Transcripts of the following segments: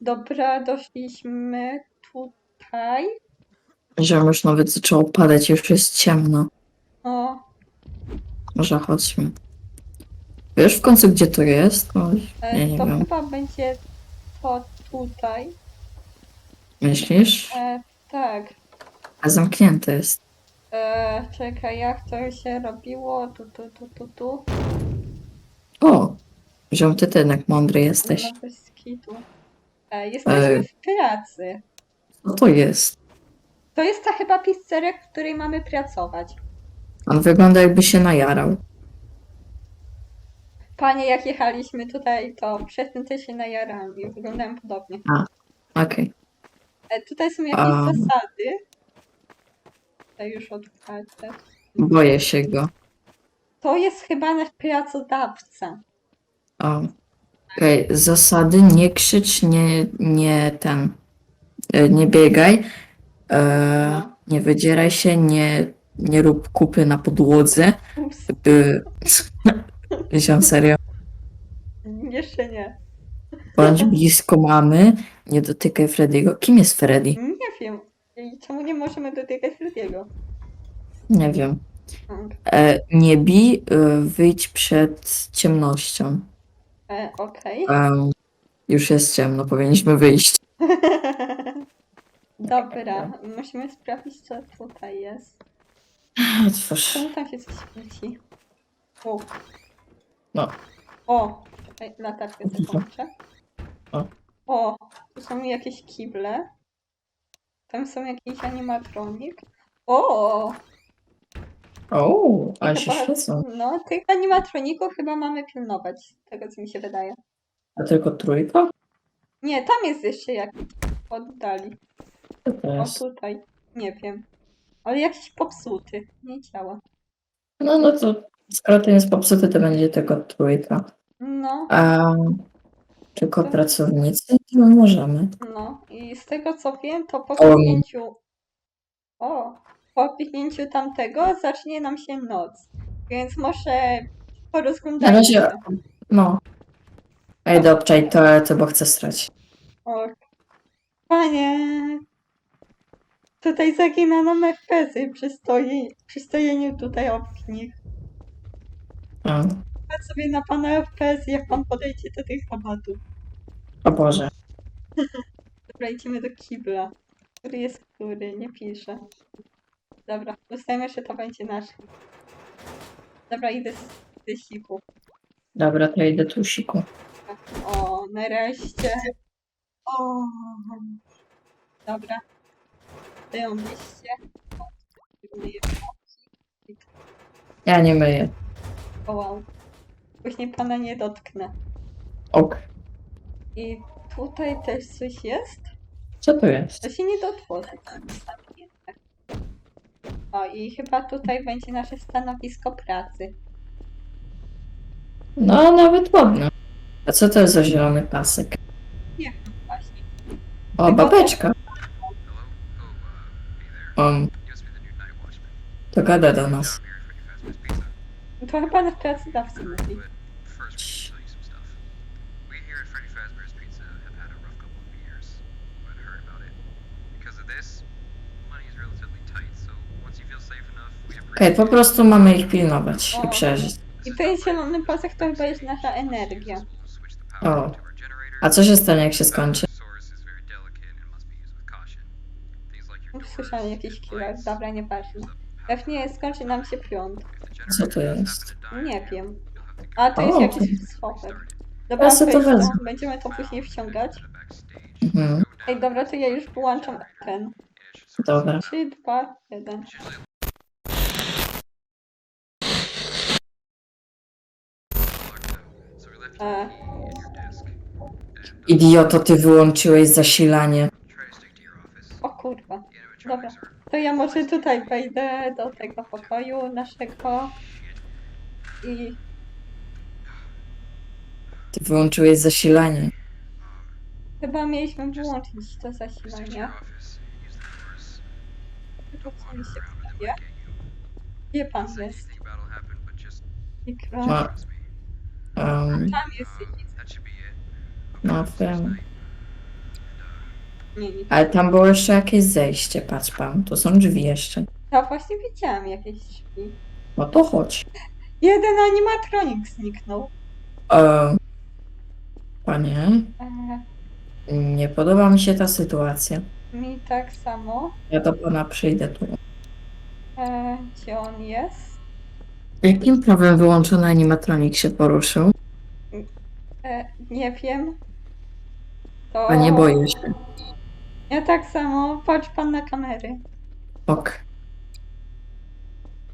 Dobra, doszliśmy tutaj. Ziom już nawet zaczęło padać, już jest ciemno. O, Może chodźmy. Wiesz w końcu, gdzie to jest? Oj, e, ja nie to wiem. chyba będzie to tutaj. Myślisz? E, tak. A zamknięte jest. E, czekaj, jak to się robiło? Tu, tu, tu, tu, tu. O! Ziom, ty jednak mądry jesteś. No bez kitu. E, jesteśmy E. w pracy. Co to jest? To jest ta chyba pizzeria, w której mamy pracować. On wygląda jakby się najarał. Panie, jak jechaliśmy tutaj, to przez tym też się najarałem i wyglądałem podobnie. Okej. E, tutaj są jakieś A. zasady. Tutaj już otwarte. Boję się go. To jest chyba nasz pracodawca. O. Okej, zasady nie krzycz, nie, nie ten, e, nie biegaj, e, No. nie wydzieraj się, nie, nie rób kupy na podłodze. Ups, Ziom, serio. jeszcze nie. Bądź blisko mamy, nie dotykaj Frediego. Kim jest Freddy? Nie wiem. I czemu nie możemy dotykać Frediego? Nie wiem. Mm, E, nie bij, e, wyjdź przed ciemnością. E, Okej. Em, już jest ciemno, powinniśmy wyjść. Dobra, musimy sprawdzić, co tutaj jest. Otwórz. Czemu tam się coś świeci? O. No. O! Czekaj, latarkę sobie włączę. O. O! Tu są jakieś kible. Tam są jakiś animatronik. O! O, ale się Chyba- świecą. No, tych animatroników chyba mamy pilnować, tego co mi się wydaje. A tylko trójka? Nie, tam jest jeszcze jakiś oddali. To O, tutaj. Nie wiem. Ale jakiś popsuty. Nie działa. No, no to skoro to jest popsuty, to będzie tylko trójka. No, A tylko pracownicy? No możemy. no. I z tego co wiem, to po O. kliknięciu... O! Po kliknięciu tamtego zacznie nam się noc. Więc może Na porozglądajmy razie, się. no. Ej, do obczaj toalety, bo chcę strać. O. Panie! Tutaj zaginano FPS-y przy, stoi, przy stojeniu tutaj obok nich. O, Patrz sobie na pana FPS, jak pan podejdzie do tych rabatów. o Boże. Dobra, idziemy do kibla. Który jest który? Nie pisze. Dobra, dostajemy, że to będzie nasz. Dobra, idę z tysiku. Dobra, to ja idę tu siku. O, nareszcie. O. Dobra. Dają liście. Myję. Ja nie myję. O, wow. Później pana nie dotknę. Ok. I tutaj też coś jest? Co to jest? To się nie otworzyć. O, i chyba tutaj będzie nasze stanowisko pracy. No, nawet ładne. A co to jest za zielony pasek? Nie wiem właśnie. O, babeczka. Um, to gada do nas. To chyba na pracodawcy mówi. Okej, po prostu mamy ich pilnować i przeżyć. I ten zielony pasek to chyba jest nasza energia. O. A co się stanie, jak się skończy? Słyszałem jakiś killer, dobra, nieważne. Pewnie skończy nam się prąd. Co to jest? Nie wiem. A to jest O. jakiś schowek. Dobra, Ja sobie to weź to, wezmę. będziemy to później wciągać. Mhm, Ej, dobra, to ja już wyłączam ten. dobra. 3, 2, 1. E, Idioto, ty wyłączyłeś zasilanie. o kurwa. Dobra. To ja może tutaj wejdę do tego pokoju naszego i Ty wyłączyłeś zasilanie. chyba mieliśmy wyłączyć to zasilanie. Tylko co mi się wydaje? Gdzie pan jest? Mikro. Ma- Um, Tam jest nic. no wiem. Nie, nie. Ale tam było jeszcze jakieś zejście, patrz pan. To są drzwi jeszcze. Ja właśnie widziałam jakieś drzwi. No to chodź. Jeden animatronik zniknął. E, panie, E, nie podoba mi się ta sytuacja. mi tak samo. Ja do pana przyjdę tu. E, gdzie on jest? Jakim prawem wyłączony animatronik się poruszył? E, nie wiem. To... A nie boję się. Ja tak samo. Patrz pan na kamery. Ok.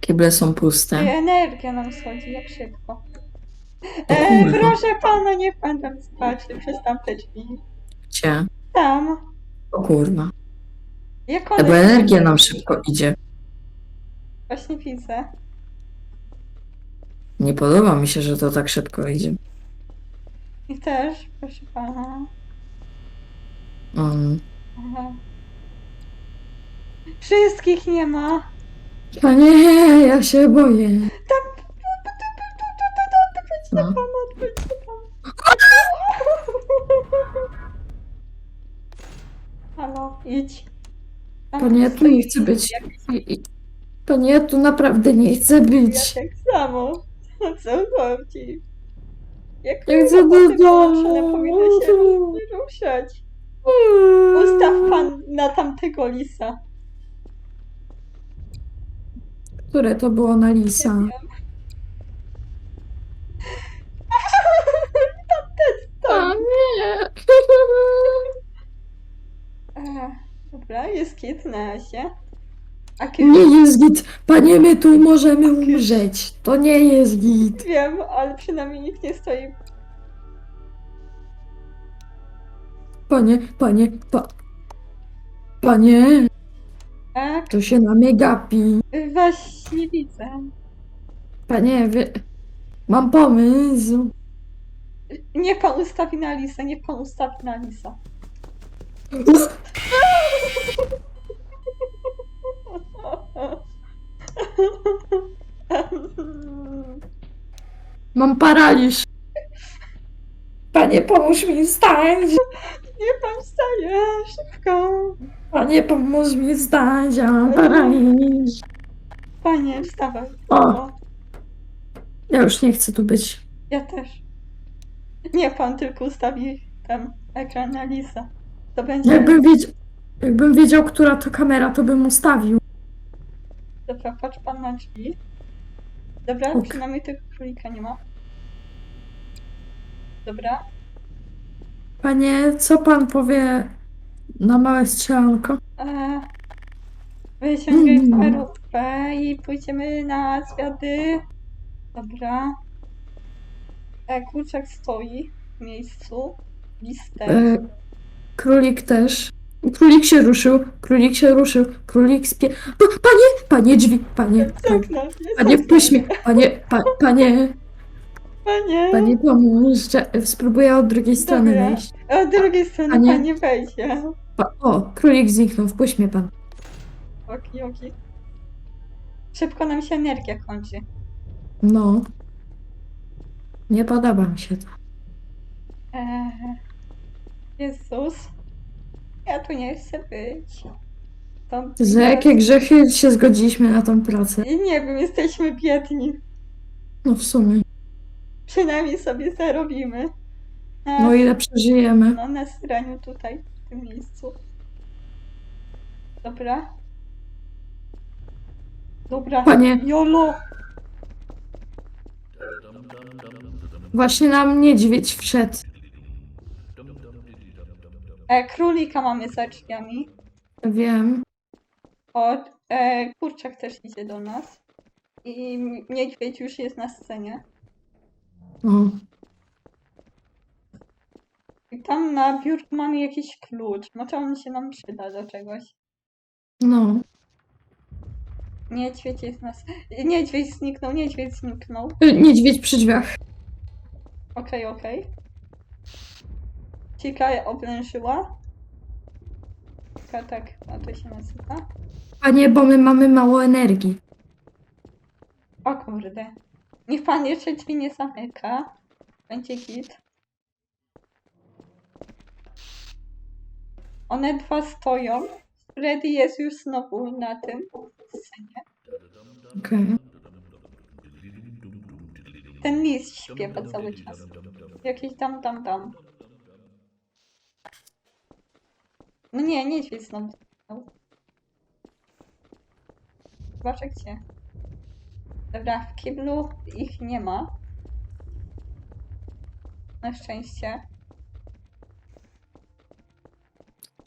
Kible są I puste. energia nam schodzi, jak szybko. O E, kurwa. proszę pana, niech pan tam spatrzy przez tamte drzwi. Gdzie? Tam. O kurwa. Jak one... Bo energia nam szybko idzie. Właśnie widzę. Nie podoba mi się, że to tak szybko idzie. I też, proszę pana. Um. Aha. Wszystkich nie ma. Panie, ja się boję. No. Pan odbyć pan. Halo, idź. Panie, ja tu nie chcę być. I- i- Panie, ja tu naprawdę nie chcę być. Ja tak samo. O co chodzi? Jak Ja chcę do wyłączone powinny się domu. ruszać. Ustaw pan na tamtego lisa. Które to było na lisa? A nie. E, Dobra, jest kit na razie. Nie jest git. Panie, my tu możemy umrzeć. To nie jest git. wiem, ale przynajmniej nikt nie stoi. Panie, panie, pa... Panie, Tak, to się na mnie gapi. właśnie widzę. Panie, wie... Mam pomysł. Niech pan ustawi na lisa, niech pan ustawi na lisa. Mam paraliż. Panie, pomóż mi wstać. Niech pan wstaje, szybko. Panie, pomóż mi wstać, ja mam paraliż. Panie, wstawaj. O. Ja już nie chcę tu być. Ja też. Niech pan tylko ustawi tam ekran na lisa. To będzie... Jakbym wiedział, jakbym wiedział, która to kamera, to bym ustawił. Dobra, patrz pan na drzwi. Dobra, Ok. przynajmniej tego królika nie ma. Dobra. Panie, co pan powie na małe strzelanko? E, wyciągaj Mm. parówkę i pójdziemy na zwiady. Dobra. E, kurczak stoi w miejscu. Listek. E, królik też. Królik się ruszył, królik się ruszył, królik spie... Pa, panie, panie drzwi, panie, panie, Zamknął panie mnie, panie, pa, panie, Panie. panie pomóż, że spróbuję od drugiej strony Dobra. wejść. Z drugiej strony Panie. pan nie wejdzie. Pa, o, królik zniknął, wpuść mnie pan. Oki, oki. Szybko nam się energia kończy. No. Nie podoba mi się to. Eee, Jezus. Ja tu nie chcę być. Za jakie grzechy się zgodziliśmy na tą pracę? I nie wiem, jesteśmy biedni. No w sumie. Przynajmniej sobie zarobimy. Na, No ile przeżyjemy. no, na straniu tutaj, w tym miejscu. Dobra. Dobra. Panie. Jolo. Właśnie nam niedźwiedź wszedł. E, królika mamy za drzwiami. Wiem. O, e, kurczak też idzie do nas. I niedźwiedź już jest na scenie. O. I tam na biurku mamy jakiś klucz. Może on się nam przyda do czegoś. No. Niedźwiedź jest nas. Niedźwiedź zniknął, niedźwiedź zniknął. Y, Niedźwiedź przy drzwiach. Okej, okej. Cika oblężyła. Cika, tak, a to się nazywa. Panie, bo my mamy mało energii. O kurde. Niech pan jeszcze drzwi nie zamyka. Będzie git. One dwa stoją. Freddy jest już znowu na tym scenie. Okej. Ten list śpiewa cały czas. Jakiś dam, dam, dam. No nie, niedźwiedź znowu. zginął. Zobaczę gdzie. Dobra, w kiblu ich nie ma. Na szczęście.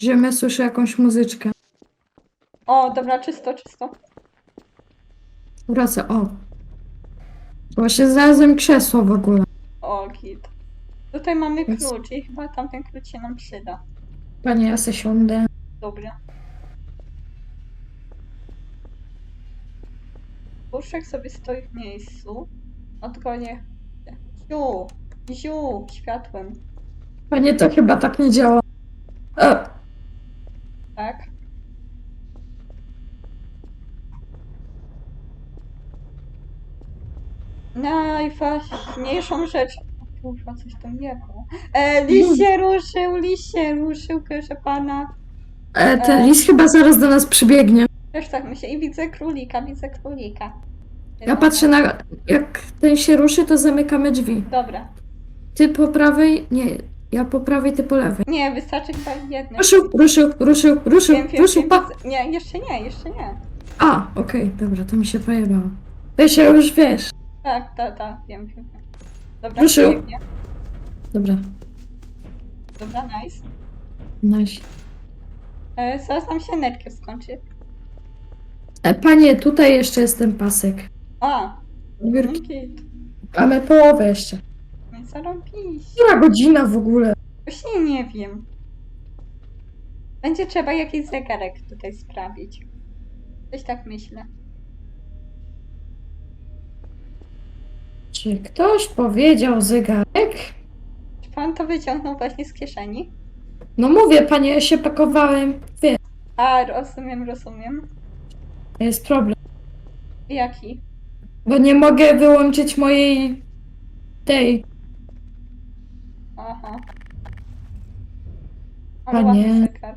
Ziemia słyszy jakąś muzyczkę. O, dobra, czysto, czysto. Wraca, o. Właśnie znalazłem krzesło w ogóle. O, git. Tutaj mamy klucz i chyba tamten klucz się nam przyda. Panie, ja se siądę. Dobra. Puszczek sobie stoi w miejscu. Odgonię. Ziu! Ziu! Światłem. Panie, to chyba tak nie działa. E, Tak? Najważniejszą rzecz. Kurwa, coś tam nie było. E, liść się ruszył, liść się ruszył, proszę pana. e, ten lis chyba zaraz do nas przybiegnie. Też tak myślę. I widzę królika, widzę królika. Ja patrzę na... Jak ten się ruszy, to zamykamy drzwi. Dobra. Ty po prawej... Nie, ja po prawej, ty po lewej. Nie, wystarczy chyba jedno. Ruszył, ruszył, ruszył, ruszył, Wiem, wiem, ruszył, wiem, pa... widzę- Nie, jeszcze nie, jeszcze nie. A, okej, dobra, to mi się pojebało. Ty się już wiesz. Tak, tak, tak, wiem, wiem. wiem. Dobra, Ruszył. pięknie. Dobra, Dobra, nice. nice. E, zaraz nam się netkę skończy. E, panie, tutaj jeszcze jest ten pasek. A, Biurki. Mamy połowę jeszcze. No i zarobić. Która godzina w ogóle? Właśnie nie wiem. Będzie trzeba jakiś zegarek tutaj sprawić. Coś tak myślę. Czy ktoś powiedział zegarek? Czy pan to wyciągnął właśnie z kieszeni? No mówię, panie, ja się pakowałem. Wie, A, rozumiem, rozumiem. jest problem. Jaki? Bo nie mogę wyłączyć mojej... tej... Aha. Ale Panie. ładny zegar.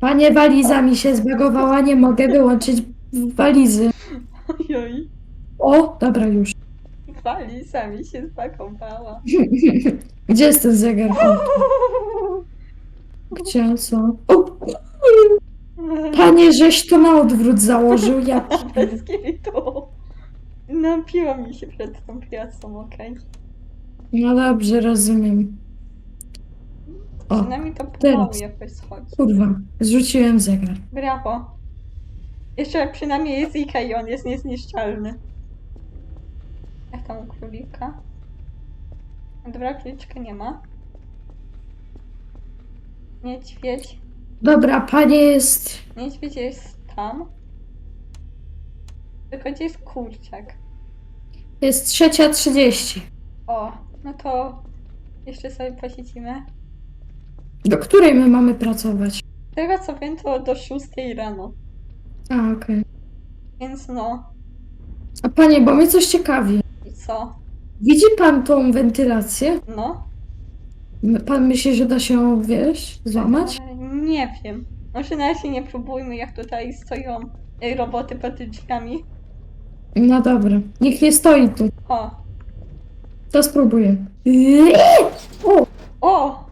Panie, waliza mi się zbagowała, nie mogę wyłączyć walizy. Ojoj. O, dobra, już. Waliza mi się zbakowała. Gdzie jest ten zegar? Gdzie są? O, panie, żeś to na odwrót założył, ja... Kitu. Napiła mi się przed tą pracą, okej? No dobrze, rozumiem. O, Przynajmniej to pomału teraz. jakoś schodzi. kurwa, zrzuciłem zegar. Brawo. Jeszcze przynajmniej jest Ika i on jest niezniszczalny. Tam królika? Dobra, króliczka nie ma. Niedźwiedź. Dobra, panie jest... Niedźwiedź jest tam. Tylko gdzie jest kurczak? Jest trzecia trzydzieści. O, no to jeszcze sobie posiedzimy. Do której my mamy pracować? Z tego co wiem to do 6 rano. A, okej. Więc no, A panie, bo mnie coś ciekawi. Co? Widzi pan tą wentylację? No? Pan myśli, że da się ją, wiesz, złamać? E, Nie wiem. Może na razie nie próbujmy, jak tutaj stoją e, roboty pod drzwiami. No dobra. Niech nie stoi tu. O, To spróbuję. O, o!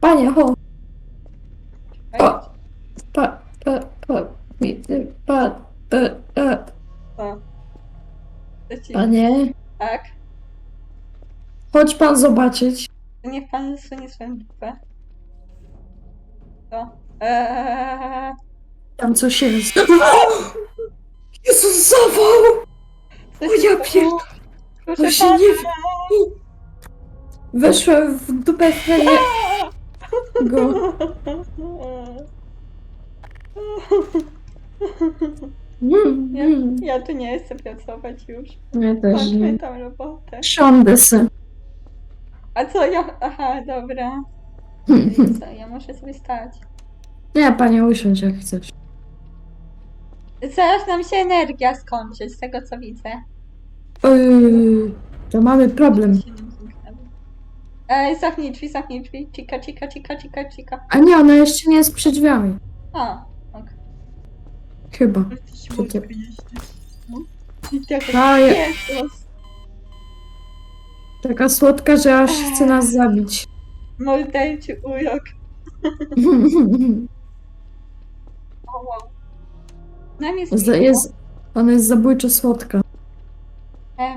panie, o. Ej, O. Pa, pa, pa, widzę, pa, pa, pa. o. To ci- Panie, Tak? chodź pan zobaczyć. Niech pan zsunie swoją dupę. To. Eee, Tam coś jest. Jezus, zawał! coś O ja tu- pierdolę. Proszę Właśnie pana! nie. Weszłem w dupę Frenie go. Mm, Ja, ja tu nie chcę pracować już. Ja też nie. Kończmy tam robotę. Siądę se. A co ja. Aha, dobra. I co, ja muszę sobie stać. Nie, panie, usiądź jak chcesz. Zaraz nam się energia skończy, z tego co widzę. Yy, to mamy problem. Się nam zamknęło. Ej, zamknij drzwi, zamknij drzwi. Cika, cika, cika, cika, cika. A nie, ona jeszcze nie jest przed drzwiami. Chyba. Jesteś. No. Tak, ja-. Taka słodka, że aż chce nas zabić. Morderczy urok. O, wow. Nam jest, Z- jest, ona jest zabójczo słodka. E, e,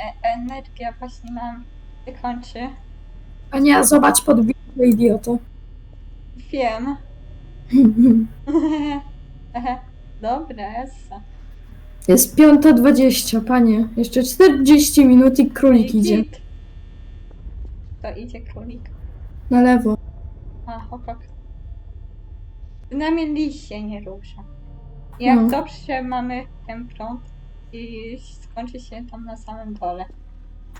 e, energia właśnie nam się kończy. A nie, zobacz podbitego idioto. Wiem. Dobra, essa. Jest piąta dwadzieścia, panie. Jeszcze 40 minut i królik idzie. Git. To idzie królik. Na lewo. A, chłopak. Przynajmniej liść się nie rusza. Jak No. dobrze mamy ten prąd i skończy się tam na samym dole.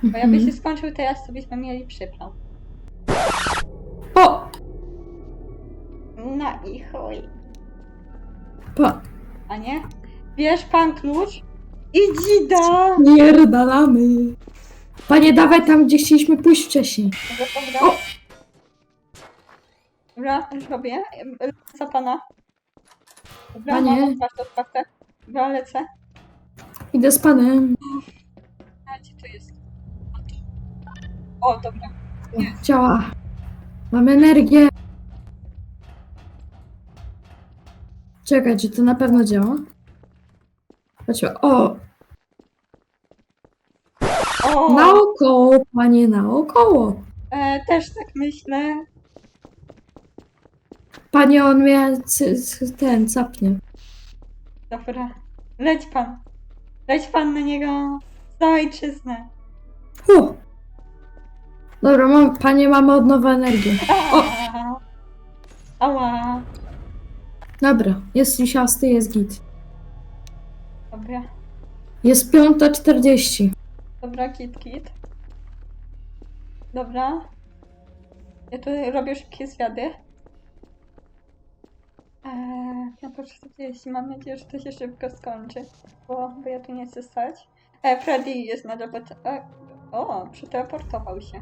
Bo jakby się skończył teraz, to byśmy mieli przypał. O! No i chuj. Pa. A nie? Bierz pan klucz i dzida! Pierdalamy. Panie, dawaj tam, gdzie chcieliśmy pójść wcześniej. Dobra, dobra. O! Dobra, już robię. Za pana. Dobra, Panie. mam otwartą otwarte. Dobra, lecę. Idę z panem. A, gdzie to jest? O, dobra. O, działa. Mam energię. Czekaj, czy to na pewno działa? Chodźmy. O! O, Naokoło, panie, naokoło. e, też tak myślę. Panie, on mnie c- c- ten capnie. Dobra. Leć pan. Leć pan na niego. Za ojczyznę. Hu. Dobra, mam, panie, mamy od nowa energię. O! Ała. Dobra, jest lisiasty, jest git. Dobra. Jest piąta czterdzieści. Dobra, kit, kit. Dobra. Ja tu robię szybkie zwiady. Eee, na po 40. Mam nadzieję, że to się szybko skończy, bo, bo ja tu nie chcę stać. E, Freddy jest na robot. E, o, przeteleportował się.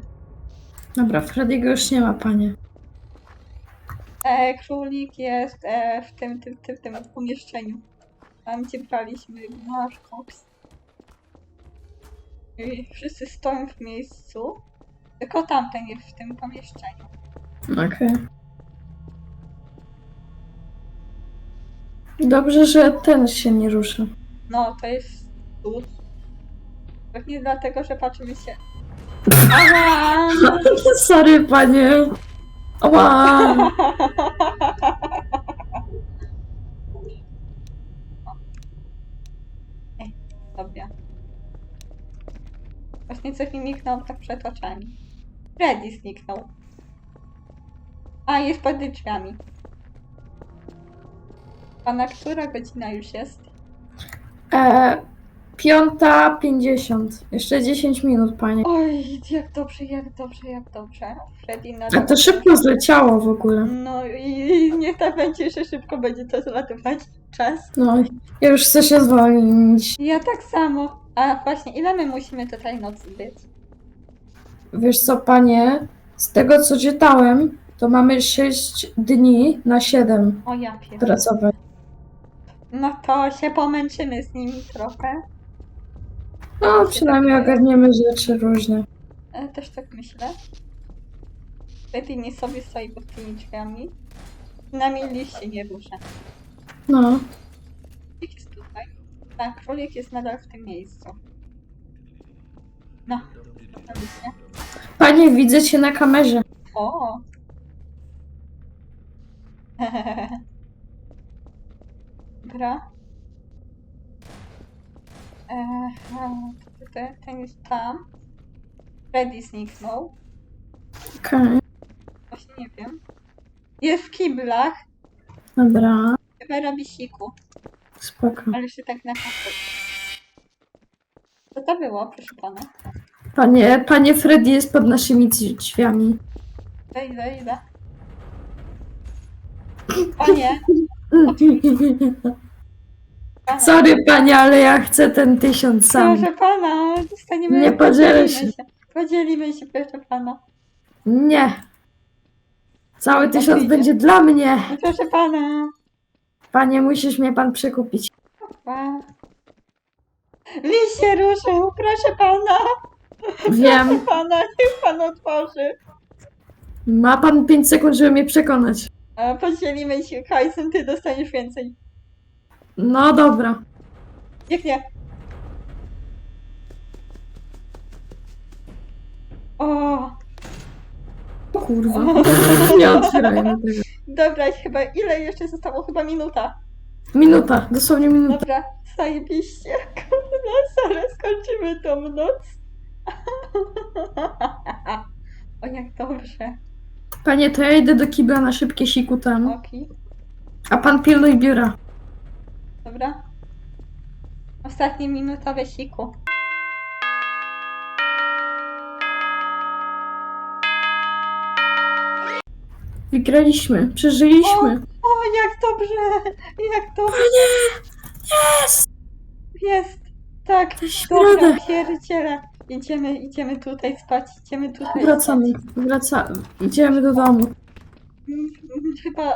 Dobra, Frediego już nie ma, panie. E, królik jest e, w tym, tym, tym, tym pomieszczeniu. Tam, gdzie braliśmy nasz koks. I wszyscy stoją w miejscu. Tylko tamten jest w tym pomieszczeniu. Okej. Dobrze, że ten się nie rusza. No, to jest tu. Pewnie dlatego, że patrzymy się. Ała! Sorry, panie. Ała. Ej, Dobra. Właśnie coś mi mignął tak przed oczami. Freddy zniknął. A, jest pod drzwiami. Pana, która godzina już jest? E, piąta pięćdziesiąt. Jeszcze 10 minut, panie. Oj, jak dobrze, jak dobrze, jak dobrze. Freddy na A to szybko zleciało w ogóle. No i niech tak będzie, że szybko będzie to zlatywać czas. No, ja już chcę się zwolnić. Ja tak samo. A właśnie, ile my musimy tutaj nocy być? Wiesz co, panie? Z tego, co czytałem, to mamy 6 dni na 7 O ja pracować. No to się pomęczymy z nimi trochę. No, przynajmniej ogarniemy rzeczy różne. E, też tak myślę. Freddy nie sobie stoi pod tymi drzwiami. Przynajmniej liść się nie rusza. No, Królik jest tutaj. Tak, królik jest nadal w tym miejscu. No, panie, widzę cię na kamerze. O! Dobra. Eee, ten, ten jest tam. Freddy zniknął. Okej, Właśnie nie wiem. Jest w kiblach. dobra, Chyba robi siku. spoko. Ale się tak na. Co to było, proszę pana? Panie, panie Freddy jest pod naszymi drzwi- drzwiami. Wejdę, idę. O nie! Sorry, panie, ale ja chcę ten tysiąc sam. Proszę pana, dostaniemy. Nie podzielę podzielimy się. Podzielimy się, proszę pana. Nie. Cały tysiąc idzie. będzie dla mnie. No proszę pana. Panie, musisz mnie pan przekupić. Pa. Lis się ruszył, proszę pana. Wiem. Proszę pana, niech pan otworzy. Ma pan 5 sekund, żeby mnie przekonać. A podzielimy się hajsem, ty dostaniesz więcej. No dobra. Jak nie? O, O kurwa. Nie otwierajmy tego. dobra, chyba ile jeszcze zostało? Chyba minuta. Minuta, dosłownie minuta. Dobra, zajebiście. Kurde, zaraz skończymy tą noc. O, jak dobrze. Panie, to ja idę do kibla na szybkie siku tam. A pan pilnuj biura. Dobra. Ostatnie minutowe siku. Wygraliśmy, przeżyliśmy. O, jak dobrze! Jak dobrze! Jest! Jest! Tak, Środę. dobra, pierdziele. Idziemy, idziemy tutaj spać, idziemy tutaj Wracamy, spać. wracamy. Idziemy do domu. Mm, mm, Chyba...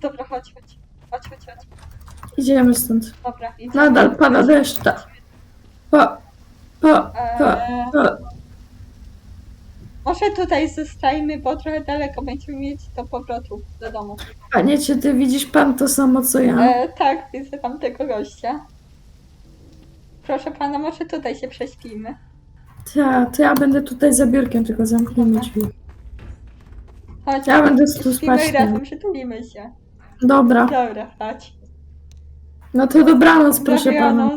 Dobra, chodź, chodź. Chodź, chodź, chodź. Idziemy stąd. Dobra, idziemy. Nadal pada deszcz. ta- Po, po, po, Eee, może tutaj zostajmy, bo trochę daleko będziemy mieć do powrotu do domu. Panie, czy ty widzisz pan to samo co ja? E, tak, widzę tam tego gościa. Proszę pana, może tutaj się prześpimy. Ta, to ja będę tutaj za biurkiem, tylko zamknijmy drzwi. Chodź, Ja będę tu śpimy spać. i razem przytulimy się. Dobra, Dobra, chodź. No to dobranoc, proszę pana.